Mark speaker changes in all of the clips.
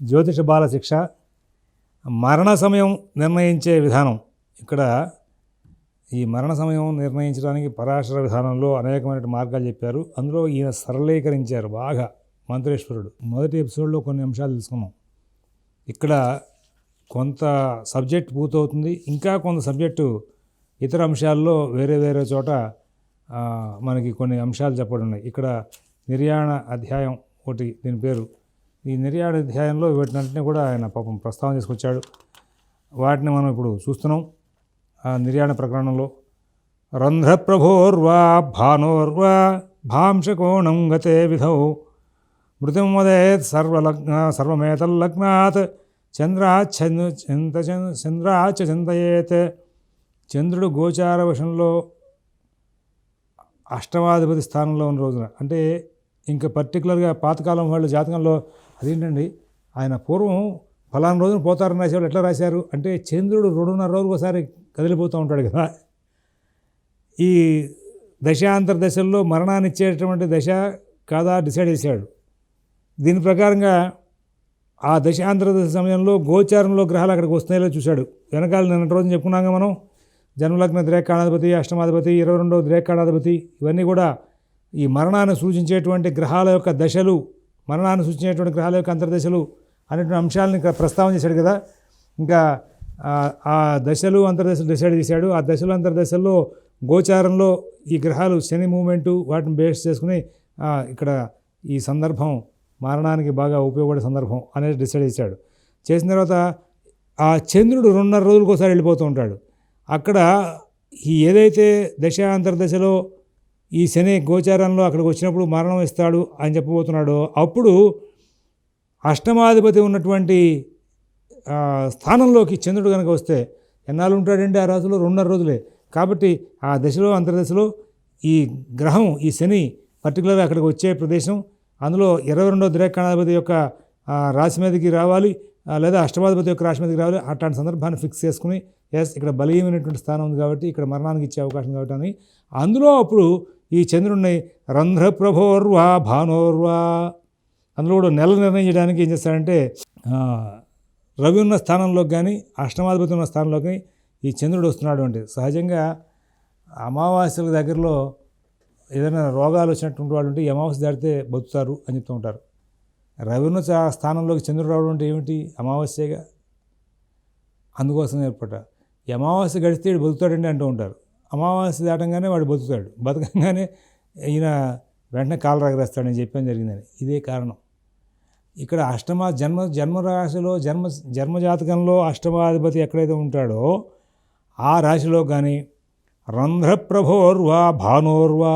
Speaker 1: జ్యోతిష బాల శిక్ష మరణ సమయం నిర్ణయించే విధానం. ఇక్కడ ఈ మరణ సమయం నిర్ణయించడానికి పరాశర విధానంలో అనేకమైన మార్గాలు చెప్పారు. అందులో ఈయన సరళీకరించారు బాగా మంత్రేశ్వరుడు. మొదటి ఎపిసోడ్లో కొన్ని అంశాలు తెలుసుకున్నాం. ఇక్కడ కొంత సబ్జెక్ట్ పూర్తవుతుంది. ఇంకా కొంత సబ్జెక్టు ఇతర అంశాల్లో వేరే వేరే చోట మనకి కొన్ని అంశాలు చెప్పడం ఉన్నాయి. ఇక్కడ నిర్యాణ అధ్యాయం ఒకటి దీని పేరు ఈ నిర్యాణ అధ్యాయంలో వీటినన్నింటినీ కూడా ఆయన పాపం ప్రస్తావన చేసుకొచ్చాడు. వాటిని మనం ఇప్పుడు చూస్తున్నాం. ఆ నిర్యాణ ప్రకరణంలో రంధ్రప్రభోర్వా భానోర్వా భాంశకోణం గతే విధౌ మృతిం వదేత్ సర్వలగ్న సర్వమేతల్లగ్నాత్ చంద్రాచ్ఛంద చింత చంద్రాచ చింతయేత్ చంద్రుడు గోచార వశంలో అష్టమాధిపతి స్థానంలో ఉన్న రోజున. అంటే ఇంకా పర్టికులర్గా పాతకాలం వాళ్ళు జాతకంలో అదేంటండి? ఆయన పూర్వం ఫలానా రోజున పోతారని రాసేవాళ్ళు ఎట్లా రాశారు? అంటే చంద్రుడు రెండున్నర రోజులు ఒకసారి కదిలిపోతూ ఉంటాడు కదా. ఈ దశాంతర దశల్లో మరణాన్ని ఇచ్చేటటువంటి దశ కాదా డిసైడ్ చేశాడు. దీని ప్రకారంగా ఆ దశాంతర దశ సమయంలో గోచారంలో గ్రహాలు అక్కడికి వస్తున్నాయో చూశాడు. వెనకాల నిన్నటి రోజున చెప్పుకున్నాగా మనం. జన్మలగ్న ద్రేకాణాధిపతి అష్టమాధిపతి ఇరవై రెండవ ద్రేకాణాధిపతి ఇవన్నీ కూడా ఈ మరణాన్ని సూచించేటువంటి గ్రహాల యొక్క దశలు మరణాన్ని సూచించేటువంటి గ్రహాల యొక్క అంతర్దశలు అనేటువంటి అంశాలను ఇక్కడ ప్రస్తావన చేశాడు కదా. ఇంకా ఆ- దశలు అంతర్దశలు డిసైడ్ చేశాడు. ఆ దశలు అంతర్దశల్లో గోచారంలో ఈ గ్రహాలు శని మూమెంటు వాటిని బేస్ చేసుకుని ఇక్కడ ఈ సందర్భం మరణానికి బాగా ఉపయోగపడే సందర్భం అనేది డిసైడ్ చేశాడు. చేసిన తర్వాత ఆ చంద్రుడు రెండున్నర రోజులకు ఒకసారి వెళ్ళిపోతూ ఉంటాడు. అక్కడ ఈ ఏదైతే దశ అంతర్దశలో ఈ శని గోచారంలో అక్కడికి వచ్చినప్పుడు మరణం ఇస్తాడు అని చెప్పబోతున్నాడో. అప్పుడు అష్టమాధిపతి ఉన్నటువంటి స్థానంలోకి చంద్రుడు కనుక వస్తే ఎన్నాళ్ళు ఉంటాడండి ఆ రోజులో రెండున్నర రోజులే. కాబట్టి ఆ దశలో అంతర్దశలో ఈ గ్రహం ఈ శని పర్టికులర్గా అక్కడికి వచ్చే ప్రదేశం. అందులో ఇరవై రెండో ద్రేకాణాధిపతి యొక్క రాశి మీదకి రావాలి లేదా అష్టమాధిపతి యొక్క రాశి మీదకి రావాలి. అట్లాంటి సందర్భాన్ని ఫిక్స్ చేసుకుని ఎస్ ఇక్కడ బలీయమైనటువంటి స్థానం ఉంది కాబట్టి ఇక్కడ మరణానికి ఇచ్చే అవకాశం కాబట్టి అందులో అప్పుడు ఈ చంద్రుడిని రంధ్రప్రభోర్వా భానోర్వా. అందులో కూడా నెల నిర్ణయించడానికి ఏం చేస్తాడంటే రవి ఉన్న స్థానంలోకి కానీ అష్టమాధిపతి ఉన్న స్థానంలోకి కానీ ఈ చంద్రుడు వస్తున్నాడు అంటే సహజంగా అమావాస్యల దగ్గరలో ఏదైనా రోగాలు వచ్చినటువంటి వాళ్ళు ఉంటే ఈ అమావాస్య దాటితే బతుకుతారు అని చెప్తూ ఉంటారు. రవి ఉన్న స్థానంలోకి చంద్రుడు రావడం అంటే ఏమిటి? అమావాస్యగా. అందుకోసం ఏర్పడ్డ. ఈ అమావాస్య గడిస్తే బతుకుతాడండి అంటూ ఉంటారు. అమావాస్య దాటంగానే వాడు బతుకుతాడు. బతకంగానే ఈయన వెంటనే కాలరాగరేస్తాడని చెప్పడం జరిగిందని. ఇదే కారణం. ఇక్కడ అష్టమ జన్మ జన్మరాశిలో జన్మ జన్మజాతకంలో అష్టమాధిపతి ఎక్కడైతే ఉంటాడో ఆ రాశిలో కానీ రంధ్రప్రభోర్వా భానోర్వా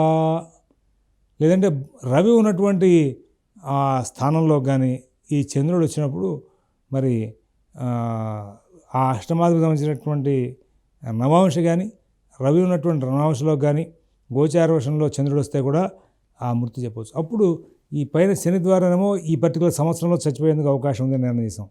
Speaker 1: లేదంటే రవి ఉన్నటువంటి ఆ స్థానంలో కానీ ఈ చంద్రుడు వచ్చినప్పుడు మరి ఆ, ఆ అష్టమాధిపతి సంబంధించినటువంటి నవాంశ కానీ రవి ఉన్నటువంటి రణవంశంలో కానీ గోచార వర్షంలో చంద్రుడు వస్తే కూడా ఆ మృతి చెప్పవచ్చు. అప్పుడు ఈ పైన శని ద్వారానేమో ఈ పర్టికులర్ సంవత్సరంలో చచ్చిపోయేందుకు అవకాశం ఉందని నిర్ణయం చేసాం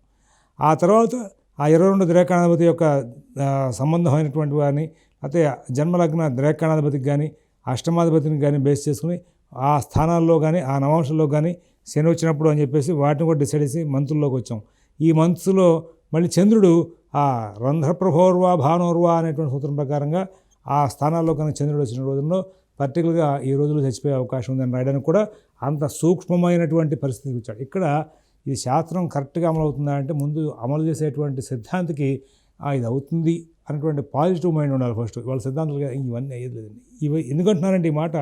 Speaker 1: ఆ తర్వాత ఆ ఇరవై రెండు ద్రేకాణాధిపతి యొక్క సంబంధం సంబంధమైనటువంటి వారిని అయితే జన్మలగ్న ద్రేకాణాధిపతికి కానీ అష్టమాధిపతిని కానీ బేస్ చేసుకుని ఆ స్థానాల్లో కానీ ఆ నవాంశంలో కానీ శని వచ్చినప్పుడు అని చెప్పేసి వాటిని కూడా డిసైడ్ చేసి మంత్రుల్లోకి వచ్చాం. ఈ మంత్స్లో మళ్ళీ చంద్రుడు ఆ రంధ్రప్రభోర్వా భానోర్వా అనేటువంటి సూత్రం ప్రకారంగా ఆ స్థానాల్లో కనుక చంద్రుడు వచ్చిన రోజుల్లో పర్టికులర్గా ఈ రోజుల్లో చచ్చిపోయే అవకాశం ఉందని రాయడానికి కూడా అంత సూక్ష్మమైనటువంటి పరిస్థితికి వచ్చాడు. ఇక్కడ ఈ శాస్త్రం కరెక్ట్గా అమలు అవుతుందా అంటే ముందు అమలు చేసేటువంటి సిద్ధాంతికి ఇది అవుతుంది అనేటువంటి పాజిటివ్ మైండ్ ఉండాలి ఫస్ట్ వాళ్ళ సిద్ధాంతాలు ఇవన్నీ అయ్యలేదండి ఇవి ఎందుకంటున్నారంటే ఈ మాట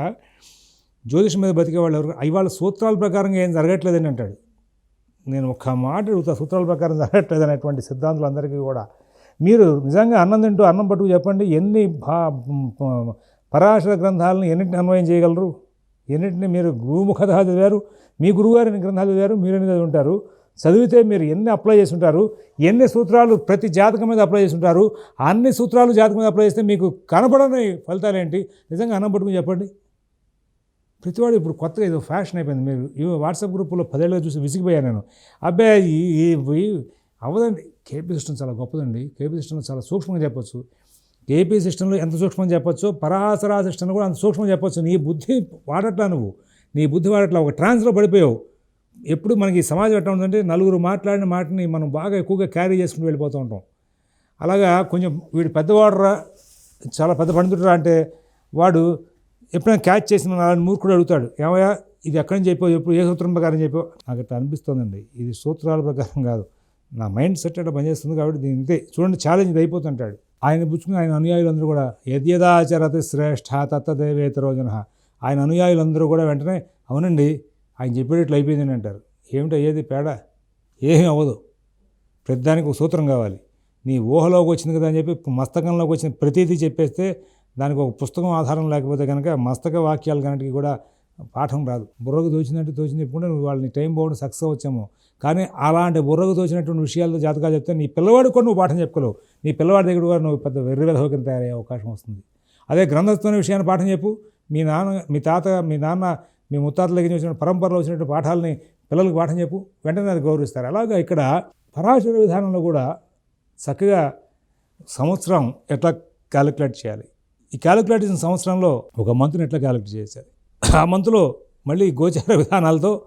Speaker 1: జ్యోతిషం మీద బతికే వాళ్ళు ఎవరు? ఇవాళ సూత్రాల ప్రకారంగా ఏం జరగట్లేదని అంటాడు. నేను ఒక్క మాట అడుగుతా సూత్రాల ప్రకారం జరగట్లేదు అనేటువంటి సిద్ధాంతులు అందరికీ కూడా మీరు నిజంగా అన్నం తింటూ అన్నం పట్టుకు చెప్పండి ఎన్ని భా పరాశర గ్రంథాలను ఎన్నింటిని అన్వయం చేయగలరు? ఎన్నింటిని మీరు గురుముఖత చదివారు? మీ గురువుగారు ఎన్ని గ్రంథాలు చదివారు? మీరు ఎన్ని చదివి ఉంటారు చదివితే మీరు ఎన్ని అప్లై చేసి ఉంటారు ఎన్ని సూత్రాలు ప్రతి జాతకం మీద అప్లై చేసి ఉంటారు అన్ని సూత్రాలు జాతకం మీద అప్లై చేస్తే మీకు కనపడని ఫలితాలు ఏంటి? నిజంగా అన్నం పట్టుకుని చెప్పండి. ప్రతివాడు ఇప్పుడు కొత్తగా ఏదో ఫ్యాషన్ అయిపోయింది. మీరు ఈ వాట్సాప్ గ్రూపులో పదేళ్ళగా చూసి విసిగిపోయాను నేను. అబ్బాయి ఈ- అవ్వదండి. కేపీ సిస్టమ్ చాలా గొప్పదండి. కేపీ సిస్టమ్ చాలా సూక్ష్మంగా చెప్పొచ్చు. కేపీ సిస్టంలో ఎంత సూక్ష్మంగా చెప్పొచ్చు పరాసరా సిస్టంలో కూడా అంత సూక్ష్మంగా చెప్పొచ్చు. నీ బుద్ధి వాడట్లా నువ్వు? నీ బుద్ధి వాడట్లా? ఒక ట్రాన్స్లో పడిపోయావు. ఎప్పుడు మనకి సమాజం ఎట్లా ఉందంటే నలుగురు మాట్లాడిన మాటని మనం బాగా ఎక్కువగా క్యారీ చేసుకుని వెళ్ళిపోతూ ఉంటాం. అలాగా కొంచెం వీడు పెద్దవాడరా చాలా పెద్ద పండితుడురా అంటే వాడు ఎప్పుడైనా క్యాచ్ చేసిన నాలుగు మూర్ఖుడు అడుగుతాడు. ఏమయ్యా ఇది ఎక్కడి నుంచి చెప్పావు? ఎప్పుడు ఏ సూత్రం ప్రకారం చెప్పావు? నాకు అట్లా అనిపిస్తుందండి. ఇది సూత్రాల ప్రకారం కాదు. నా మైండ్ సెట్ అట్లా పనిచేస్తుంది కాబట్టి దీని ఇంతే. చూడండి ఛాలెంజ్ ఇది అయిపోతుంటాడు. ఆయన పుచ్చుకుని ఆయన అనుయాయులందరూ కూడా యద్యదాచరతి శ్రేష్ఠ తత్తదేవేతరో జన. ఆయన అనుయాయులందరూ కూడా వెంటనే అవునండి ఆయన చెప్పేటట్లు అయిపోయిందని అంటారు. ఏమిటి ఏది పేడ? ఏమీ అవ్వదు. ప్రతిదానికి ఒక సూత్రం కావాలి. నీ ఊహలోకి వచ్చింది కదా అని చెప్పి మస్తకంలోకి వచ్చిన ప్రతిదీ చెప్పేస్తే దానికి ఒక పుస్తకం ఆధారం లేకపోతే కనుక మస్తక వాక్యాలు కనుక కూడా పాఠం రాదు. బుర్రకు తోచినట్టు తోచింది చెప్పుకుంటే నువ్వు వాళ్ళని టైం బాగుండి సక్సెస్ వచ్చాము కానీ అలాంటి బుర్రకు తోచినటువంటి విషయాలతో జాతకాలు చెప్తే నీ పిల్లవాడికి కూడా నువ్వు పాఠం చెప్పుకోలేవు. నీ పిల్లవాడి దగ్గర కూడా నువ్వు పెద్ద వెర్రి వెధవ తయారయ్యే అవకాశం వస్తుంది. అదే గ్రంథస్థమైన విషయాన్ని పాఠం చెప్పు. మీ నాన్న మీ తాత మీ నాన్న మీ ముత్తాతల దగ్గర వచ్చిన పరంపరలో వచ్చినటువంటి పాఠాలని పిల్లలకు పాఠం చెప్పు. వెంటనే అది గౌరవిస్తారు. అలాగా ఇక్కడ పరాశర విధానంలో కూడా చక్కగా సంవత్సరం ఎట్లా క్యాలిక్యులేట్ చేయాలి? ఈ క్యాలిక్యులేట్ చేసిన సంవత్సరంలో ఒక మంత్ని ఎట్లా క్యాలిక్యులేట్ చేశారు ఆ మంత్లో మళ్ళీ గోచార విధానాలతో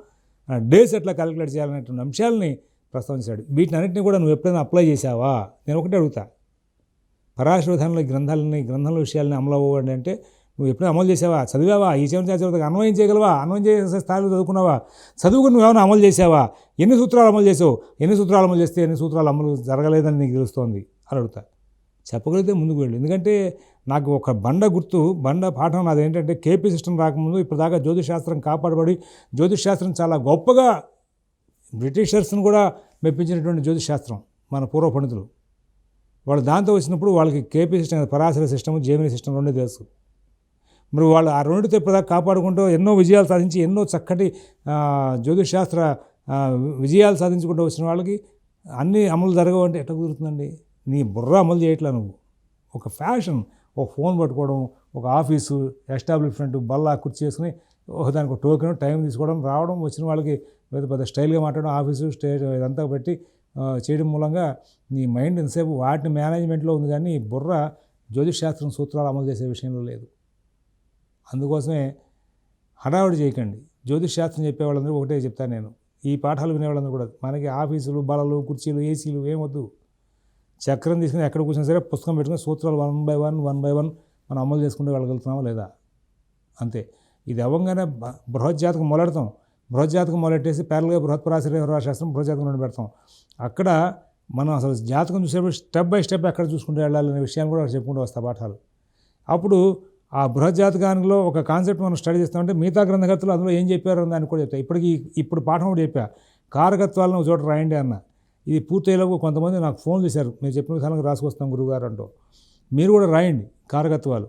Speaker 1: డేస్ ఎట్లా క్యాలిక్యులేట్ చేయాలనేటువంటి అంశాలని ప్రస్తావించాడు. వీటినన్నింటినీ కూడా నువ్వు ఎప్పుడైనా అప్లై చేసావా నేను ఒకటే అడుగుతా. పరాశర విధానంలో ఈ గ్రంథాలని గ్రంథాల విషయాలని అమలు అవ్వండి అంటే నువ్వు ఎప్పుడైనా అమలు చేసావా చదివావా? ఈ చివరి చదివితే అన్వయం చేయగలవా? అన్వయం చేసే స్థాయిలో చదువుకున్నావా? చదువుకుని నువ్వేమైనా అమలు చేసావా ఎన్ని సూత్రాలు అమలు చేసావు ఎన్ని సూత్రాలు అమలు చేస్తే ఎన్ని సూత్రాలు అమలు జరగలేదని నీకు తెలుస్తోంది అని అడుగుతా. చెప్పగలిగితే ముందుకు వెళ్ళు. ఎందుకంటే నాకు ఒక బండ గుర్తు బండ పాఠం నాది ఏంటంటే కేపీ సిస్టమ్ రాకముందు ఇప్పటిదాకా జ్యోతిశాస్త్రం కాపాడబడి జ్యోతిశాస్త్రం చాలా గొప్పగా బ్రిటిషర్స్ని కూడా మెప్పించినటువంటి జ్యోతిశాస్త్రం మన పూర్వ పండితులు. వాళ్ళు దాంతో వచ్చినప్పుడు వాళ్ళకి KP system Parashara system Jaimini system రెండే తెలుసు. మరి వాళ్ళు ఆ రెండుతో ఇప్పటిదాకా కాపాడుకుంటూ ఎన్నో విజయాలు సాధించి ఎన్నో చక్కటి జ్యోతిశాస్త్ర విజయాలు సాధించుకుంటూ వచ్చిన వాళ్ళకి అన్నీ అమలు జరగవంటే ఎట్లా కుదురుతుందండి? నీ బుర్ర అమలు చేయట్లా నువ్వు. ఒక ఫ్యాషన్. ఒక ఫోన్ పట్టుకోవడం ఒక ఆఫీసు ఎస్టాబ్లిష్మెంట్ బల్ల కుర్చీ చేసుకుని దానికి ఒక టోకెన్ టైం తీసుకోవడం రావడం వచ్చిన వాళ్ళకి పెద్ద పెద్ద స్టైల్గా మాట్లాడడం ఆఫీసు స్టేజ్ ఇదంతా పెట్టి చేయడం మూలంగా నీ మైండ్ ఎంతసేపు వాటిని మేనేజ్మెంట్లో ఉంది కానీ బుర్ర జ్యోతిషాస్త్రం సూత్రాలు అమలు చేసే విషయంలో లేదు. అందుకోసమే హడావుడి చేయకండి. జ్యోతిష్ శాస్త్రం చెప్పే వాళ్ళందరూ ఒకటే చెప్తాను నేను. ఈ పాఠాలు వినేవాళ్ళందరూ కూడా మనకి ఆఫీసులు బలలు కుర్చీలు ఏసీలు ఏమొద్దు. చక్రం తీసుకుని ఎక్కడ కూర్చున్నా సరే పుస్తకం పెట్టుకుని సూత్రాలు one by one one by one మనం అమలు చేసుకుంటూ వెళ్ళగలుగుతున్నామా లేదా? అంతే. ఇది అవ్వగానే బృహజ్జాతకం మొదలెడతాం బృహజ్జాతకం మొదలెట్టేసి పేర్లుగా బృహత్పరాశర శాస్త్రం బృహజాతకం నుండి పెడతాం. అక్కడ మనం అసలు జాతకం చూసేటప్పుడు స్టెప్ బై స్టెప్ ఎక్కడ చూసుకుంటూ వెళ్ళాలనే విషయాన్ని కూడా చెప్పుకుంటూ వస్తా పాఠాలు. అప్పుడు ఆ బృహజాతకానిలో ఒక కాన్సెప్ట్ మనం స్టడీ చేస్తామంటే మిగతా గ్రంథకర్తలు అందులో ఏం చెప్పారు అని దాన్ని కూడా చెప్తా ఇప్పటికి ఇప్పుడు పాఠం కూడా చెప్పా. కారకత్వాలను ఒక చోట రాయండి అన్న. ఇది పూర్తయ్యేలోపు కొంతమంది నాకు ఫోన్ చేశారు. మీరు చెప్పిన విధానంగా రాసుకొస్తాం గురువుగారు అంటూ. మీరు కూడా రాయండి కారకత్వాలు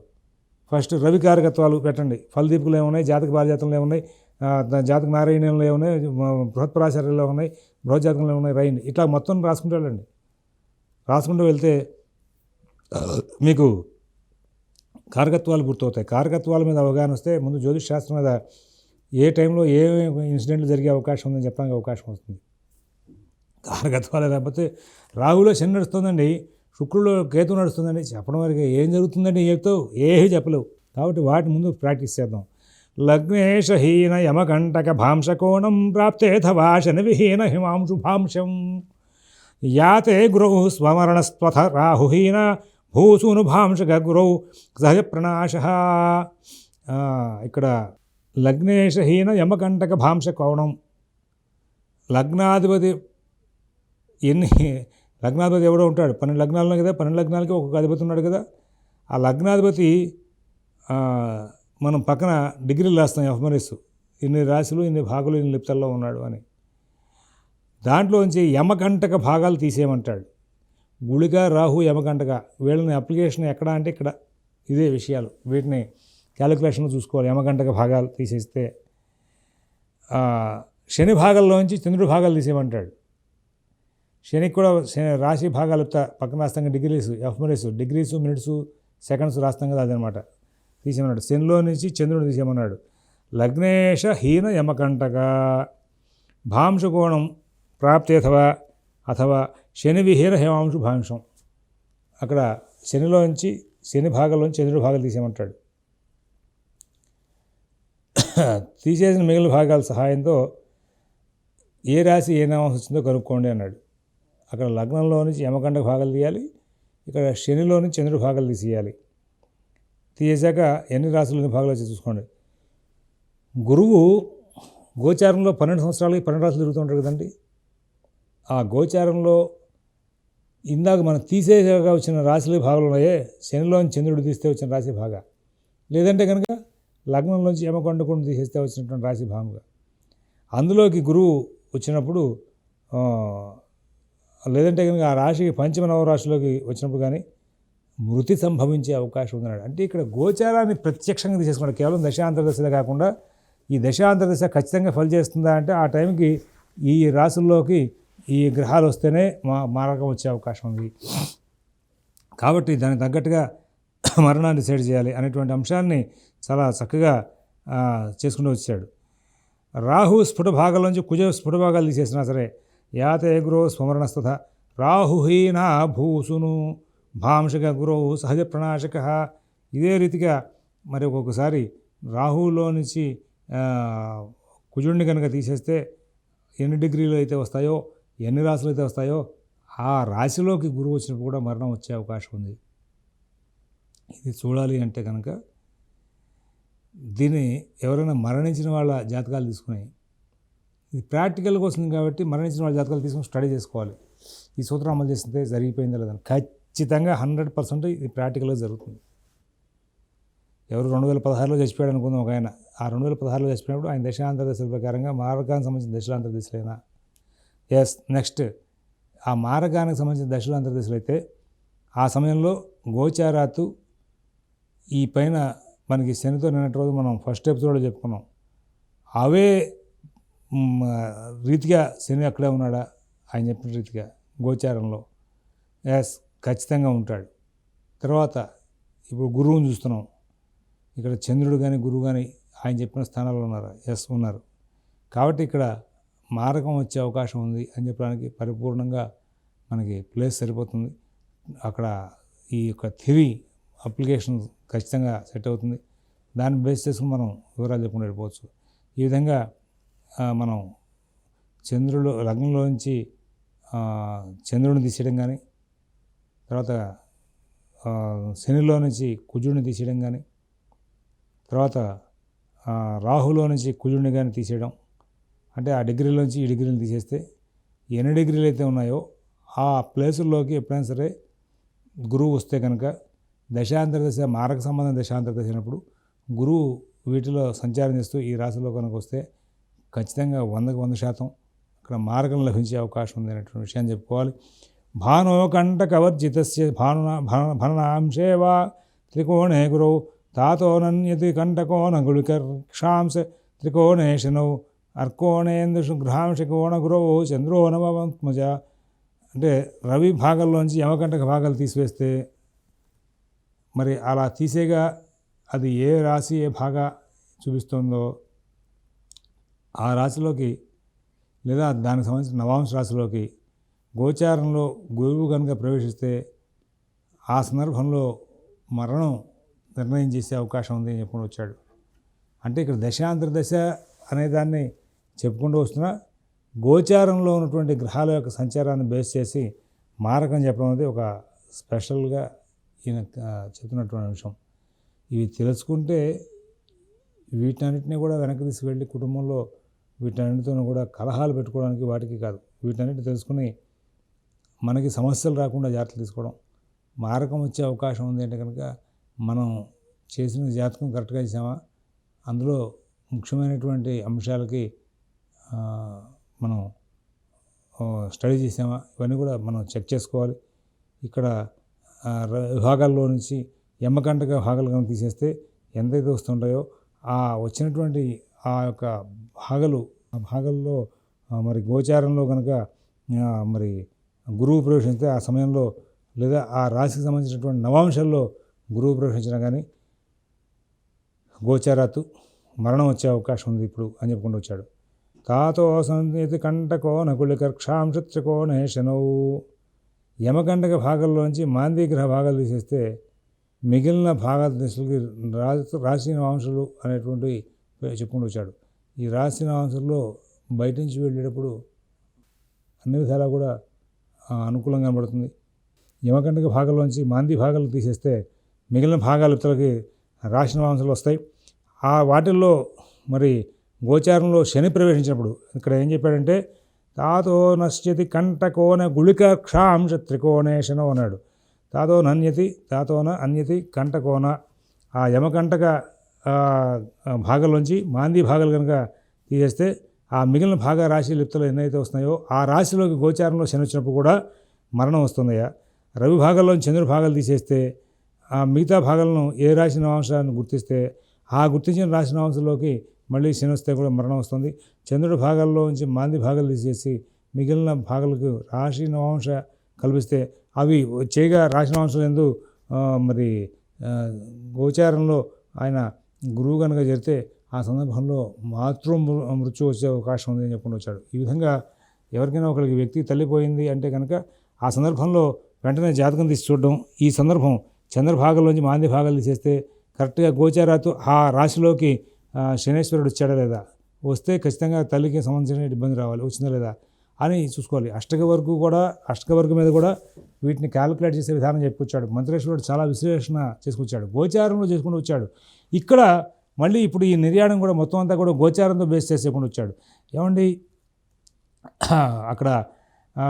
Speaker 1: ఫస్ట్ రవి కారకత్వాలు పెట్టండి. ఫలదీపులు ఏమున్నాయి జాతక బాధ్యతలు ఏమున్నాయి జాతక నారాయణంలో ఏమున్నాయి మ- బృహత్పరాచార్యంలో ఉన్నాయి? బృహజాతకంలో ఉన్నాయి? రాయండి. ఇట్లా మొత్తం రాసుకుంటూ వెళ్ళండి. రాసుకుంటూ వెళ్తే మీకు కారకత్వాలు గుర్తవుతాయి. కారకత్వాల మీద అవగాహన వస్తే ముందు జ్యోతిష్ శాస్త్రం మీద ఏ టైంలో ఏ ఇన్సిడెంట్లు జరిగే అవకాశం ఉందని చెప్పడానికి అవకాశం వస్తుంది. కారకత్వాలు లేకపోతే రాహులో శని నడుస్తుందండి శుక్రుడు కేతు నడుస్తుందండి. చెప్పడం వరకు ఏం జరుగుతుందండి చెప్తావు ఏమీ చెప్పలేవు. కాబట్టి వాటి ముందు ప్రాక్టీస్ చేద్దాం. లగ్నేశహీన యమకంటక భాంసకోణం ప్రాప్తేథ శని విహీన హిమాంశు భాంశం యాతే గురౌ స్వమరణస్త్వథ రాహుహీన భూసూను భాంశక గురౌ సహజ ప్రణాశ ఇక్కడ లగ్నేశహీన యమకంటక భాంశకోణం లగ్నాధిపతి ఎన్ని లగ్నాధిపతి ఎవడో ఉంటాడు. పన్నెండు లగ్నాలు ఉన్నాయి కదా పన్నెండు లగ్నాలకి ఒక్కొక్క అధిపతి ఉన్నాడు కదా. ఆ లగ్నాధిపతి మనం పక్కన డిగ్రీలు రాస్తాం ఎఫ్మరిస్ ఇన్ని రాశులు ఇన్ని భాగాలు ఇన్ని లిప్తల్లో ఉన్నాడు అని. దాంట్లోంచి యమకంటక భాగాలు తీసేయమంటాడు. గుళిక రాహు యమకంటక వీళ్ళని అప్లికేషన్ ఎక్కడ అంటే ఇక్కడ ఇదే విషయాలు. వీటిని క్యాలిక్యులేషన్ చూసుకోవాలి. యమకంటక భాగాలు తీసేస్తే శని భాగాల్లోంచి చంద్రుడి భాగాలు తీసేయమంటాడు. శనికి కూడా శని రాశి భాగాలు పక్కన రాస్తాం కదా డిగ్రీస్ ఎఫ్మరీస్ డిగ్రీస్ మినిట్స్ సెకండ్స్ రాస్తాం కదా అదనమాట. తీసేయమన్నాడు. శనిలో నుంచి చంద్రుడు తీసేయమన్నాడు. లగ్నేశ హీన యమకంటక. భాంశకోణం ప్రాప్తి అథవా అథవా శని విహీన హేమాంశు భాంశం. అక్కడ శనిలోంచి శని భాగంలోంచి చంద్రుడి భాగాలు తీసేయమంటాడు. తీసేసిన మిగిలిన భాగాల సహాయంతో ఏ రాశి ఏ నామం వచ్చిందో కనుక్కోండి అన్నాడు. అక్కడ లగ్నంలో నుంచి యమకండ భాగాలు తీయాలి. ఇక్కడ శనిలో నుంచి చంద్రుడి భాగాలు తీసేయాలి. తీసాక ఎన్ని రాశులు భాగాలు వచ్చి చూసుకోండి. గురువు గోచారంలో పన్నెండు సంవత్సరాలకి పన్నెండు రాశులు తిరుగుతుంటారు కదండి. ఆ గోచారంలో ఇందాక మనం తీసేగా వచ్చిన రాశులు భాగాలు ఉన్నాయే. శనిలోని చంద్రుడు తీస్తే వచ్చిన రాశి భాగ. లేదంటే కనుక లగ్నంలోంచి యమకొండకుండా తీసేస్తే వచ్చినటువంటి రాశి భాగంగా. అందులోకి గురువు వచ్చినప్పుడు లేదంటే కనుక ఆ రాశికి పంచమ నవరాశిలోకి వచ్చినప్పుడు కానీ మృతి సంభవించే అవకాశం ఉందన్నాడు. అంటే ఇక్కడ గోచారాన్ని ప్రత్యక్షంగా తీసేసుకున్నాడు. కేవలం దశాంతర్దశలే కాకుండా ఈ దశాంతర దశ ఖచ్చితంగా ఫలి చేస్తుందా అంటే ఆ టైంకి ఈ రాశుల్లోకి ఈ గ్రహాలు వస్తేనే మా మారకం వచ్చే అవకాశం ఉంది. కాబట్టి దానికి తగ్గట్టుగా మరణాన్ని డిసైడ్ చేయాలి అనేటువంటి అంశాన్ని చాలా చక్కగా చేసుకుంటూ వచ్చాడు. రాహు స్ఫుట భాగాల్లోంచి కుజ స్ఫుట భాగాలు తీసేసినా సరే యాతే గురో స్మరణస్తథ రాహుహీన భూసును. భాంషక గురో సహజ ప్రణాశక. ఇదే రీతిగా మరి ఒక్కొక్కసారి రాహులో నుంచి కుజుడిని కనుక తీసేస్తే ఎన్ని డిగ్రీలు అయితే వస్తాయో ఎన్ని రాశులు అయితే వస్తాయో ఆ రాశిలోకి గురువు వచ్చినప్పుడు కూడా మరణం వచ్చే అవకాశం ఉంది. ఇది చూడాలి అంటే కనుక దీన్ని ఎవరైనా మరణించిన వాళ్ళ జాతకాలు తీసుకుని ఇది ప్రాక్టికల్గా వస్తుంది కాబట్టి మరణించిన వాళ్ళ జాతకాలు తీసుకుని స్టడీ చేసుకోవాలి. ఈ సూత్రం అమలు చేస్తే జరిగిపోయిందా లేదని ఖచ్చితంగా హండ్రెడ్ పర్సెంట్ ఇది ప్రాక్టికల్గా జరుగుతుంది. ఎవరు రెండు వేల పదహారులో చచ్చిపోయాడు అనుకుందాం ఒక ఆయన. ఆ రెండు వేల పదహారులో చచ్చిపోయినప్పుడు ఆయన దశాంతర దశల ప్రకారంగా మారకానికి సంబంధించిన దశలాంతర దశలైనా ఎస్ నెక్స్ట్ ఆ మారకానికి సంబంధించిన దశలాంతర దశలు అయితే ఆ సమయంలో గోచారాతు ఈ పైన మనకి శనితో నిన్నటి రోజు మనం ఫస్ట్ ఎపిసోడ్లో చెప్పుకున్నాం. అవే రీతిగా శని అక్కడే ఉన్నాడా? ఆయన చెప్పిన రీతిగా గోచారంలో. ఎస్ ఖచ్చితంగా ఉంటాడు. తర్వాత ఇప్పుడు గురువుని చూస్తున్నాం. ఇక్కడ చంద్రుడు కానీ గురువు కానీ ఆయన చెప్పిన స్థానాల్లో ఉన్నారు. ఎస్ ఉన్నారు. కాబట్టి ఇక్కడ మారకం వచ్చే అవకాశం ఉంది అని చెప్పడానికి పరిపూర్ణంగా మనకి ప్లేస్ సరిపోతుంది. అక్కడ ఈ యొక్క థిరీ అప్లికేషన్ ఖచ్చితంగా సెట్ అవుతుంది. దాన్ని బేస్ చేసుకుని మనం వివరాలు చెప్పుకుని వెళ్ళిపోవచ్చు. ఈ విధంగా మనం చంద్రుడు లగ్నంలో నుంచి చంద్రుడిని తీసేయడం కానీ తర్వాత శనిలో నుంచి కుజుడిని తీసేయడం కానీ తర్వాత రాహులో నుంచి కుజుడిని కానీ తీసేయడం. అంటే ఆ డిగ్రీలోంచి ఈ డిగ్రీని తీసేస్తే ఎన్ని డిగ్రీలు అయితే ఉన్నాయో ఆ ప్లేసుల్లోకి ఎప్పుడైనా సరే గురువు వస్తే కనుక దశాంతర దశ మారక సంబంధం దశాంతర దశ అయినప్పుడు గురువు వీటిలో సంచారం చేస్తూ ఈ రాశిలో కనుక వస్తే ఖచ్చితంగా వందకు వంద శాతం అక్కడ మార్గం లభించే అవకాశం ఉంది అనేటువంటి విషయాన్ని చెప్పుకోవాలి. భానో కంటకవర్జితస్య భానున భన- భననాంశే వా త్రికోణే గురౌ తాతోనన్యతి కంటకోణ గుళికర్క్షాంశ త్రికోణే శనౌ అర్కోణేందు గృహాంశ కోణ గురవు చంద్రో నవమత్మజ అంటే రవి భాగంలోంచి యమకంటక భాగాలు తీసివేస్తే మరి అలా తీసేగా అది ఏ రాశి ఏ భాగ చూపిస్తుందో ఆ రాశిలోకి లేదా దానికి సంబంధించిన నవాంశ రాశిలోకి గోచారంలో గురువు కనుక ప్రవేశిస్తే ఆ సందర్భంలో మరణం నిర్ణయం చేసే అవకాశం ఉంది అని చెప్పుకుంటూ వచ్చాడు. అంటే ఇక్కడ దశాంతర దశ అనే దాన్ని చెప్పుకుంటూ వస్తున్నా గోచారంలో ఉన్నటువంటి గ్రహాల యొక్క సంచారాన్ని బేస్ చేసి మారకం చెప్పడం అనేది ఒక స్పెషల్గా ఈయన చెప్తున్నటువంటి అంశం. ఇవి తెలుసుకుంటే వీటన్నిటిని కూడా వెనక్కి తీసుకువెళ్ళి కుటుంబంలో వీటన్నిటితోనూ కూడా కలహాలు పెట్టుకోవడానికి వాటికి కాదు. వీటన్నిటి తెలుసుకుని మనకి సమస్యలు రాకుండా జాగ్రత్తలు తీసుకోవడం. మారకం వచ్చే అవకాశం ఉంది అంటే కనుక మనం చేసిన జాతకం కరెక్ట్గా చేసామా? అందులో ముఖ్యమైనటువంటి అంశాలకి మనం స్టడీ చేసామా? ఇవన్నీ కూడా మనం చెక్ చేసుకోవాలి. ఇక్కడ విభాగాల్లో నుంచి ఎమ్మకంటగా భాగాలు కనుక తీసేస్తే ఎంతైతే వస్తుంటాయో ఆ వచ్చినటువంటి ఆ యొక్క భాగాలు ఆ భాగంలో మరి గోచారంలో కనుక మరి గురువు ప్రవేశిస్తే ఆ సమయంలో లేదా ఆ రాశికి సంబంధించినటువంటి నవాంశాల్లో గురువు ప్రవేశించినా కానీ గోచారాతు మరణం వచ్చే అవకాశం ఉంది ఇప్పుడు అని చెప్పుకుంటూ వచ్చాడు. తాతో సంతి కంటకో నకుళికర్క్షాంశత్రికోణే నహేషనవు యమకంటక భాగంలోంచి మాందీగ్రహ భాగాలు తీసేస్తే మిగిలిన భాగాల దశలకి రాశి రాశి నవాంశాలు అనేటువంటి చెప్పుకుంటూ వచ్చాడు. ఈ రాసిన ఆన్సర్లో బయట నుంచి వెళ్ళేటప్పుడు అన్ని విధాలా కూడా అనుకూలంగా కనబడుతుంది. యమకంటక భాగంలోంచి మాంది భాగాలు తీసేస్తే మిగిలిన భాగాలు ఇతరులకి రాసిన ఆన్సర్లు వస్తాయి. ఆ వాటిల్లో మరి గోచారంలో శని ప్రవేశించినప్పుడు ఇక్కడ ఏం చెప్పాడంటే తాతో నశ్యతి కంటకోన గుళికాక్షాంశ త్రికోణేశనో అన్నాడు. తాతో నన్యతి తాతోన అన్యతి కంటకోన. ఆ యమకంటక భాగంలోంచి మాంది భాగాలు కనుక తీసేస్తే ఆ మిగిలిన భాగ రాశి లిప్తలు ఎన్నైతే వస్తున్నాయో ఆ రాశిలోకి గోచారంలో శని వచ్చినప్పుడు కూడా మరణం వస్తుందయ్యా. రవి భాగాల్లోని చంద్రుడి భాగాలు తీసేస్తే ఆ మిగతా భాగాలను ఏ రాశి నవాంశాన్ని గుర్తిస్తే ఆ గుర్తించిన రాశి నవాంశంలోకి మళ్ళీ శని వస్తే కూడా మరణం వస్తుంది. చంద్రుడి భాగాల్లో నుంచి మాంది భాగాలు తీసేసి మిగిలిన భాగాలకు రాశి నవాంశ కల్పిస్తే అవి చేయగా రాశి నవాంశం ఎందు మరి గోచారంలో ఆయన గురువు కనుక జరిగితే ఆ సందర్భంలో మాతృ మృ- మృత్యు వచ్చే అవకాశం ఉంది అని వచ్చాడు. ఈ విధంగా ఎవరికైనా ఒకరికి వ్యక్తి తల్లిపోయింది అంటే కనుక ఆ సందర్భంలో వెంటనే జాతకం తీసి చూడడం ఈ సందర్భం చంద్రభాగంలోంచి మాంది భాగాలు తీసేస్తే కరెక్ట్గా గోచారాతు ఆ రాశిలోకి శనేశ్వరుడు వచ్చాడా లేదా? వస్తే ఖచ్చితంగా తల్లికి సంబంధించిన ఇబ్బంది రావాలి వచ్చిందా లేదా? అని చూసుకోవాలి. అష్టక వరకు కూడా అష్టక వర్గం మీద కూడా వీటిని క్యాలిక్యులేట్ చేసే విధానం చెప్పుకొచ్చాడు. మంత్రేశ్వరుడు చాలా విశ్లేషణ చేసుకొచ్చాడు. గోచారంలో చేసుకుని వచ్చాడు. ఇక్కడ మళ్ళీ ఇప్పుడు ఈ నిర్యాణం కూడా మొత్తం అంతా కూడా గోచారంతో బేస్ చేసేకుండా వచ్చాడు. ఏమండి? అక్కడ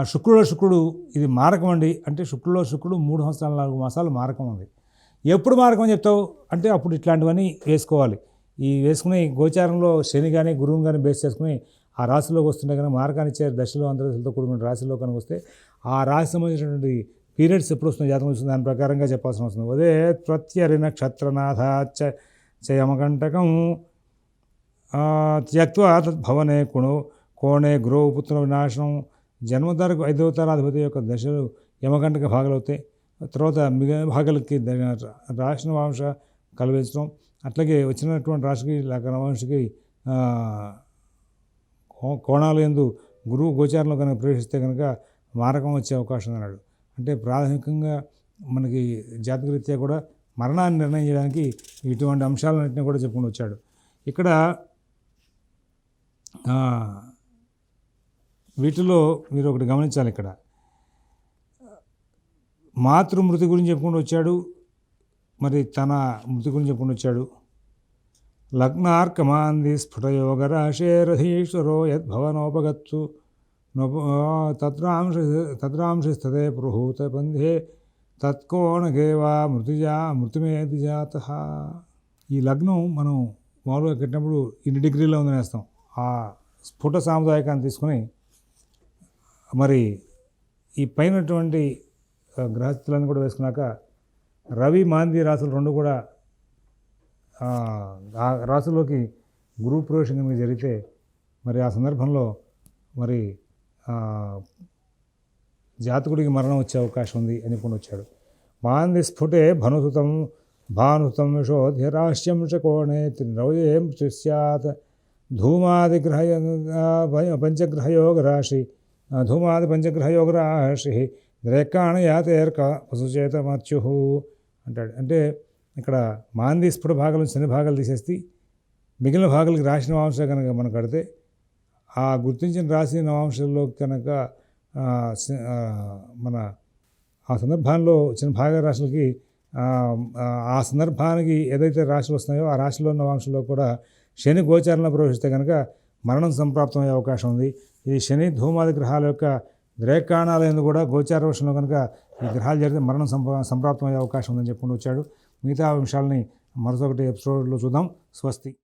Speaker 1: శుక్రుడు శుక్రుడు ఇది మారకం అండి. అంటే శుక్రులో శుక్రుడు మూడు సంవత్సరాల నాలుగు మాసాలు మారకం ఉంది. ఎప్పుడు మారకం అని చెప్తావు? అంటే అప్పుడు ఇట్లాంటివన్నీ వేసుకోవాలి. ఈ వేసుకుని గోచారంలో శని కానీ గురువుని కానీ బేస్ చేసుకుని ఆ రాశిలోకి వస్తుంటే కనుక మార్గాన్ని ఇచ్చే దశలో అంతర్దశలతో కూడుకున్న రాశిలో కనుక వస్తే ఆ రాశి సంబంధించినటువంటి పీరియడ్స్ ఎప్పుడు వస్తుంది జాతకం వస్తుంది దాని ప్రకారంగా చెప్పాల్సిన అవసరం అదే ప్రత్యరి నక్షత్రనాథ చ చయమకంటకం ఆ, త్యక్వా తద్భవనే కుణు కోణే గురో పుత్ర వినాశనం జన్మధారకు ఐదవ తరాధిపతి యొక్క దశలు యమకంటక భాగాలు అవుతాయి తర్వాత మిగిలిన భాగాలకి రాసిన వంశ కలివించడం అట్లాగే వచ్చినటువంటి రాశికి లేక వంశకి కోణాలు ఎందు గురువు గోచారంలో కనుక ప్రవేశిస్తే కనుక మారకం వచ్చే అవకాశం అన్నాడు. అంటే ప్రాథమికంగా మనకి జాతకరీత్యా కూడా మరణాన్ని నిర్ణయం చేయడానికి ఇటువంటి అంశాలన్నింటినీ కూడా చెప్పుకుని వచ్చాడు. ఇక్కడ వీటిలో మీరు ఒకటి గమనించాలి ఇక్కడ. మాతృమృతి గురించి చెప్పుకుంటూ వచ్చాడు మరి తన మృతి గురించి చెప్పుకుంటూ వచ్చాడు. లగ్నార్కమాంది స్ఫుటయోగరాశేరధీశ్వరో యద్భవనోపగచ్చు నోప తత్రాంశ తత్రాంశస్థతే పురుహూత బంధే తత్కోణగేవా మృతిజా మృతిమేది జాత. ఈ లగ్నం మనం మామూలుగా కట్టినప్పుడు ఇన్ని డిగ్రీలో ఉందని వేస్తాం. ఆ స్ఫుట సాముదాయకాన్ని తీసుకొని మరి ఈ పైనటువంటి ఆ, గ్రహస్థులను కూడా వేసుకున్నాక రవి మాంది రాసులు రెండు కూడా ఆ, ఆ రాశిలోకి గురువు ప్రవేశం కనుక జరిగితే మరి ఆ సందర్భంలో మరి జాతకుడికి మరణం వచ్చే అవకాశం ఉంది అని కొని వచ్చాడు. మాంది స్ఫుటే భనుసుతం భానుతం విశోధ్యరాశ్యం చ కోణే త్రినవయేం స్యాత్ ధూమాదిగ్రహ పంచగ్రహయోగ రాశి ధూమాది పంచగ్రహయోగ రాశి రేకాణ యాతేర్క పశుచేత మర్చు అంటాడు. అంటే ఇక్కడ మాంది స్ఫుట భాగాలు శని భాగాలు తీసేసి మిగిలిన భాగాలకి రాశి నవాంశాలు కనుక మనం కడితే ఆ గుర్తించిన రాశి నవాంశాల్లో కనుక మన ఆ సందర్భాల్లో చిన్న భాగ రాశులకి ఆ, సందర్భానికి ఏదైతే రాశులు వస్తున్నాయో ఆ రాశిలో ఉన్న వంశంలో కూడా శని గోచారంలో ప్రవేశిస్తే కనుక మరణం సంప్రాప్తం అయ్యే అవకాశం ఉంది. ఈ శని ధూమాది గ్రహాల యొక్క ద్రేకాణాలందు కూడా గోచార వర్షంలో కనుక ఈ గ్రహాలు జరిగితే మరణం సంప్రాప్తమయ్యే సంప్రాప్తం అయ్యే అవకాశం ఉందని చెప్పుకుంటూ వచ్చాడు. మిగతా అంశాలని మరొకటి ఎపిసోడ్లో చూద్దాం. స్వస్తి.